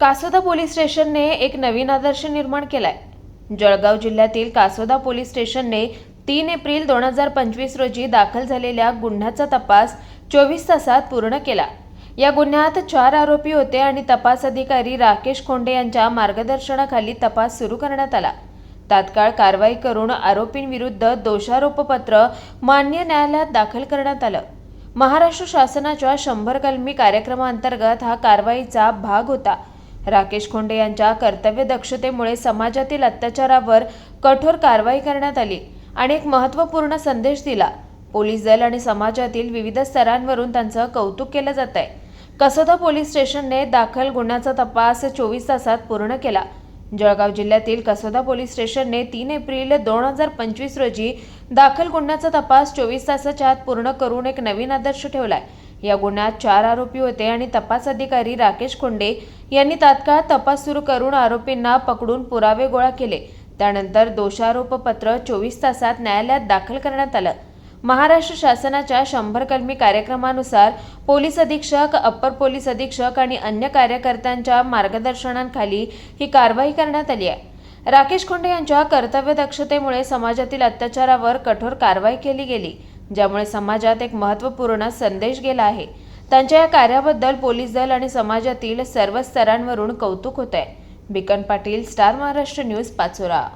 कासोदा police स्टेशनने एक नवीन आदर्श निर्माण केलाय. जळगाव जिल्ह्यातील कासोदा पोलीस स्टेशनने तीन एप्रिल दोन हजार पंचवीस रोजी दाखल झालेल्या गुन्ह्याचा तपास चोवीस तासात पूर्ण केला. या गुन्ह्यात चार आरोपी होते आणि तपास अधिकारी राकेश खोंडे यांच्या मार्गदर्शनाखाली तपास सुरू करण्यात आला. तात्काळ कारवाई करून आरोपींविरुद्ध दोषारोपपत्र मान्य न्यायालयात दाखल करण्यात आलं. महाराष्ट्र शासनाच्या शंभर कलमी कार्यक्रमाअंतर्गत हा कारवाईचा भाग होता. राकेश खोंडे यांच्या कर्तव्य दक्षतेमुळे समाजातील अत्याचारावर कठोर कारवाई करण्यात आली. आणि एक महत्त्वपूर्ण संदेश दिला. पोलीस दल आणि समाजातील विविध स्तरांवरून त्यांचं कौतुक केलं जात आहे कसोदा पोलीस स्टेशनने दाखल गुन्ह्याचा तपास चोवीस तासात पूर्ण केला. जळगाव जिल्ह्यातील कसोदा पोलीस स्टेशनने तीन एप्रिल दोन हजार पंचवीस रोजी दाखल गुन्ह्याचा तपास चोवीस तासाच्या आत पूर्ण करून एक नवीन आदर्श ठेवलाय. या गुन्ह्यात चार आरोपी होते आणि तपास अधिकारी राकेश खोंडे यांनी तात्काळ तपास सुरू करून आरोपींना पकडून पुरावे गोळा केले. त्यानंतर दोषारोपपत्र चोवीस तासात न्यायालयात दाखल करण्यात आलं. महाराष्ट्र शासनाच्या शंभर कलमी कार्यक्रमानुसार पोलीस अधीक्षक अप्पर पोलीस अधीक्षक आणि अन्य कार्यकर्त्यांच्या मार्गदर्शनाखाली ही कारवाई करण्यात आली आहे. राकेश खोंडे यांच्या कर्तव्य दक्षतेमुळे समाजातील अत्याचारावर कठोर कारवाई केली गेली. ज्यामुळे समाजात एक महत्त्वपूर्ण संदेश गेला आहे. त्यांच्या या कार्याबद्दल पोलीस दल आणि समाजातील सर्व स्तरांवरून कौतुक होत आहे बिकन पाटील स्टार महाराष्ट्र न्यूज पाचोरा.